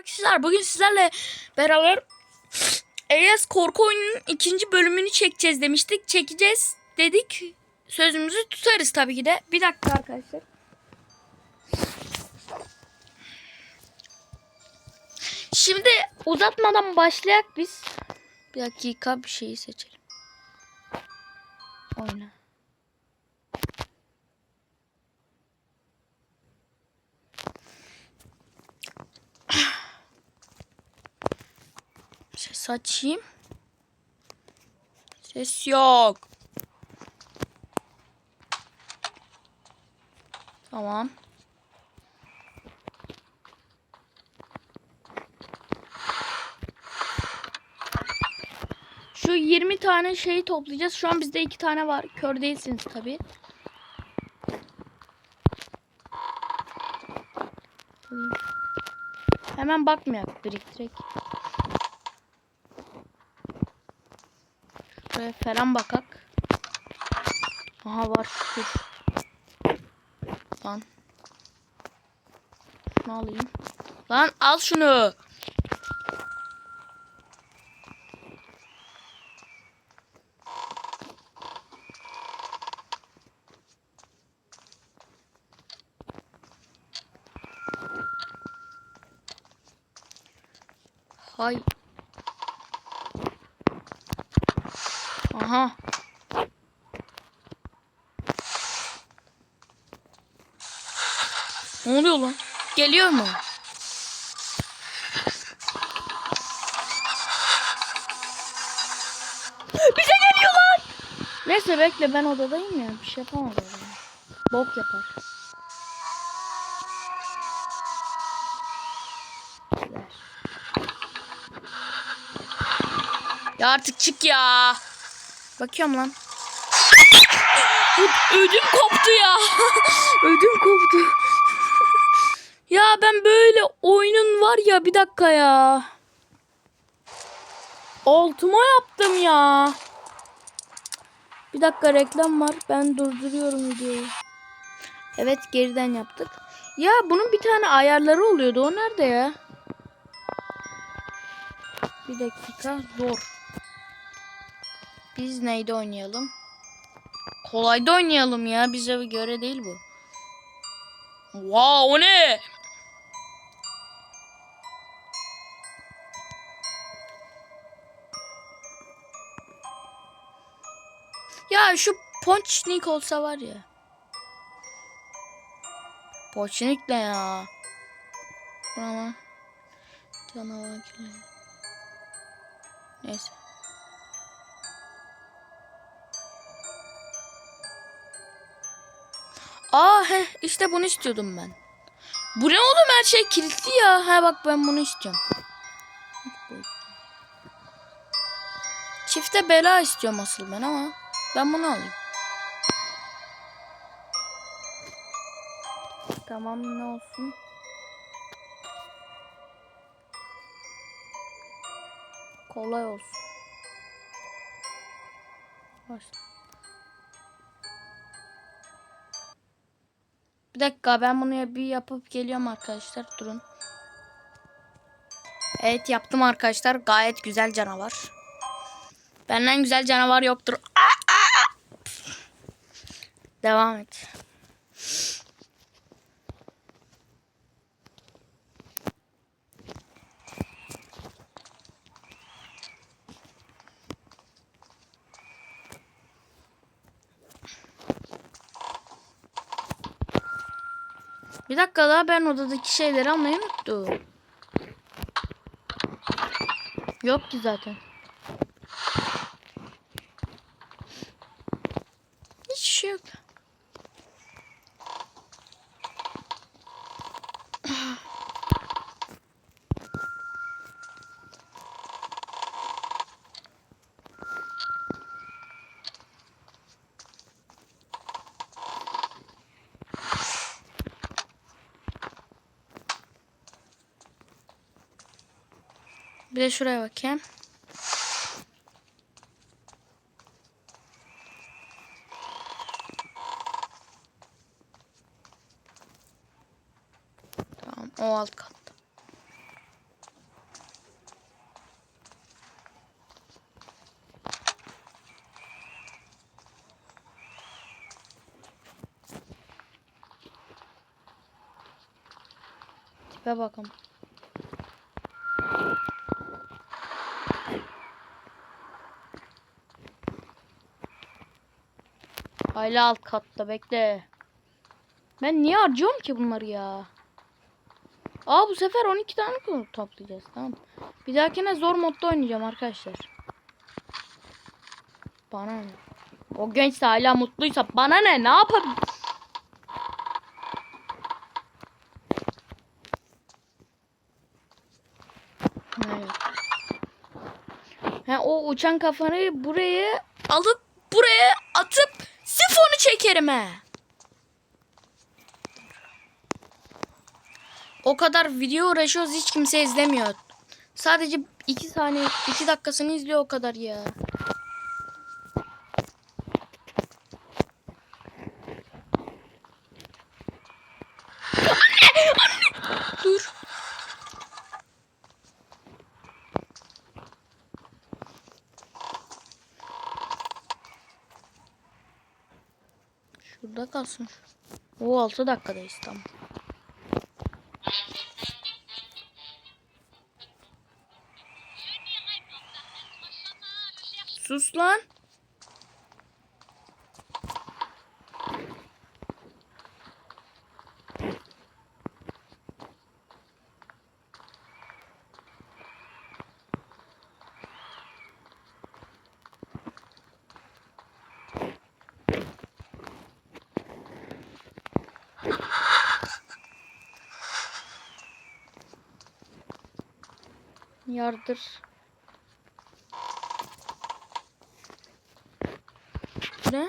Arkadaşlar bugün sizlerle beraber Eyas korku oyununun ikinci bölümünü çekeceğiz demiştik. Çekeceğiz dedik. Sözümüzü tutarız tabii ki de. Bir dakika arkadaşlar. Şimdi uzatmadan başlayak biz. Bir dakika bir şeyi seçelim. Oyna. Açayım. Ses yok. Tamam. Şu 20 tane şeyi toplayacağız. Şu an bizde 2 tane var. Kör değilsiniz tabi. Hemen bakmayak biriktirek. Şuraya falan bakak. Aha var şükür. Lan. Şunu alayım. Lan al şunu. Hay. Aha. Ne oluyor lan? Geliyor mu? Bize geliyor lan. Neyse bekle ben odadayım ya. Bir şey yapamam. ben. Bok yapar. Ya artık çık ya. Bakıyorum lan. Ödüm koptu ya. Ödüm koptu. ya ben böyle oyunun var ya bir dakika ya. Altıma yaptım ya. Bir dakika reklam var. Ben durduruyorum videoyu. Evet geriden yaptık. Ya bunun bir tane ayarları oluyordu. O nerede ya? Bir dakika. Zor. Biz neyde oynayalım? Kolayda oynayalım ya. Bize göre değil bu. Wow o ne? Ya şu Ponçnik olsa var ya. Ponçnik ne ya? Ama canavar gibi. Neyse. Aa he işte bunu istiyordum ben. Bu ne oğlum her şey kilitli ya. Ha bak ben bunu istiyorum. Çifte bela istiyorum asıl ben ama ben bunu alayım. Tamam ne olsun? Kolay olsun. Başla. Bir dakika ben bunu bir yapıp geliyorum arkadaşlar. Durun. Evet yaptım arkadaşlar. Gayet güzel canavar. Benden güzel canavar yoktur. Devam et. Bir dakika daha ben odadaki şeyleri almayı unuttum. Yok ki zaten. Bir de şuraya bakayım. Tamam o alt kat. Tipe bakın. Hala alt katta bekle. Ben niye harcıyorum ki bunları ya? Aa bu sefer 12 tane konu toplayacağız tamam. Bir dahakine zor modda oynayacağım arkadaşlar. Bana ne? O genç de hala mutluysa bana ne? Ne yapabilir? Evet. Ha, o uçan kafanı buraya alıp buraya he. O kadar video uğraşıyoruz hiç kimse izlemiyor. Sadece 2 saniye 2 dakikasını izliyor o kadar ya. Kalsın. O 6 dakikadayız tamam. Sus lan. Yardır. Ne?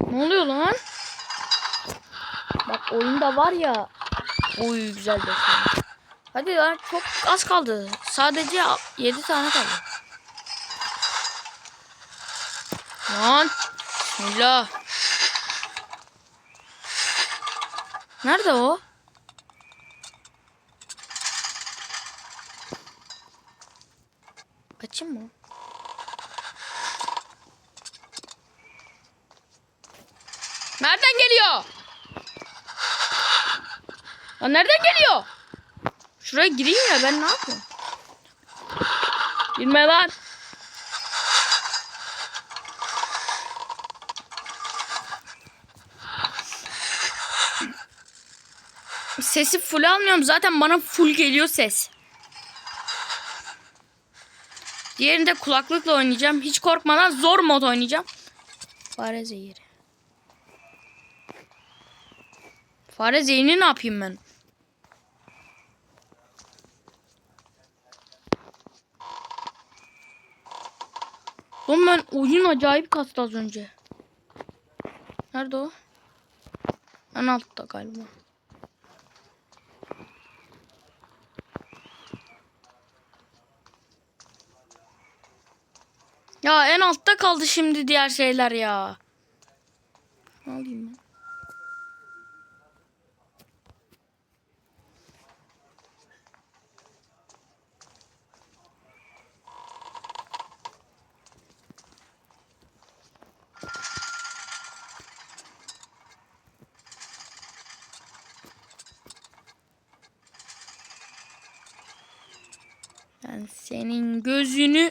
Ne oluyor lan? Bak oyunda var ya. Oy güzel de. Hadi lan çok az kaldı. Sadece 7 tane kaldı. Lan. Bismillah. Nerede o? Açayım mı? Nereden geliyor? Lan nereden geliyor? Şuraya gireyim ya ben ne yapıyorum? Girme lan. Sesi full almıyorum zaten bana full geliyor ses. Diğerinde kulaklıkla oynayacağım. Hiç korkmadan zor mod oynayacağım. Fare zehiri. Fare zehrini ne yapayım ben? Oğlum ben oyun acayip kastı az önce. Nerede o? En altta galiba. Ya en altta kaldı şimdi diğer şeyler ya. Alayım ben? Ben senin gözünü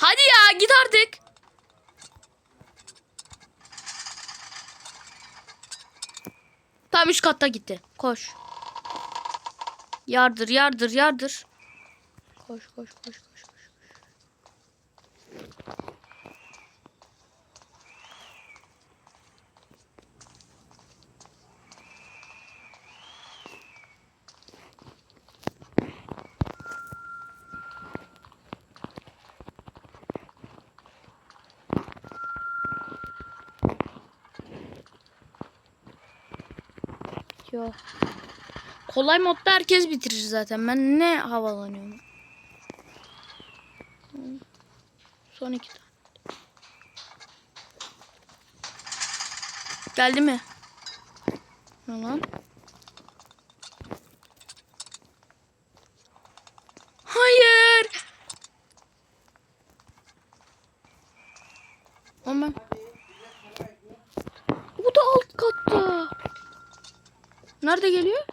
Hadi artık. Tam üst katta gitti. Koş. Yardır yardır yardır. Koş koş koş koş. koş. gerekiyor. Kolay modda herkes bitirir zaten. Ben ne havalanıyorum. Son iki tane. Geldi mi? Ne lan? Hayır. Ama Nerede geliyor?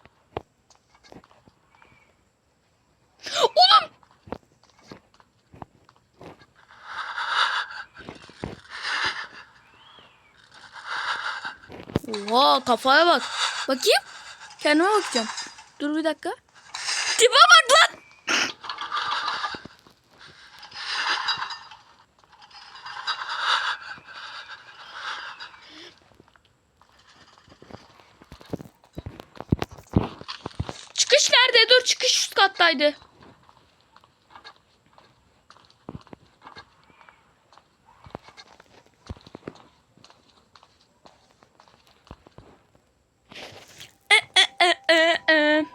Oğlum! Oha kafaya bak. Bakayım. Kendime bakacağım. Dur bir dakika. Tipe bak lan. Çıkış nerede? Dur çıkış üst kattaydı. E, e, e.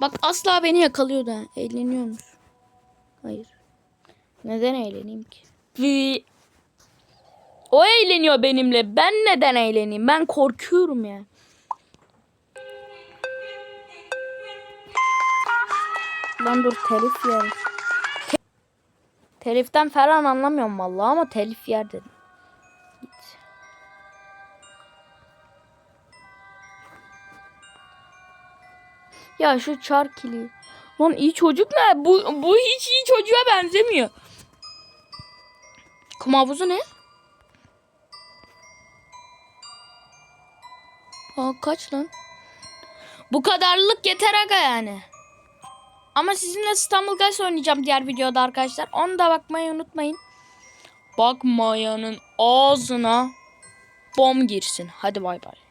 Bak asla beni yakalıyordu ha. Eğleniyormuş. Hayır. Neden eğleneyim ki? O eğleniyor benimle. Ben neden eğleneyim? Ben korkuyorum ya. Lan dur telif yer. Te- Teliften falan anlamıyorum vallahi ama telif yer dedim. Git. Ya şu çarkili. Lan iyi çocuk ne? Bu, bu hiç iyi çocuğa benzemiyor. Kum havuzu ne? Aa kaç lan? Bu kadarlık yeter aga yani. Ama sizinle İstanbul Guys oynayacağım diğer videoda arkadaşlar. Onu da bakmayı unutmayın. Bakmayanın ağzına bom girsin. Hadi bay bay.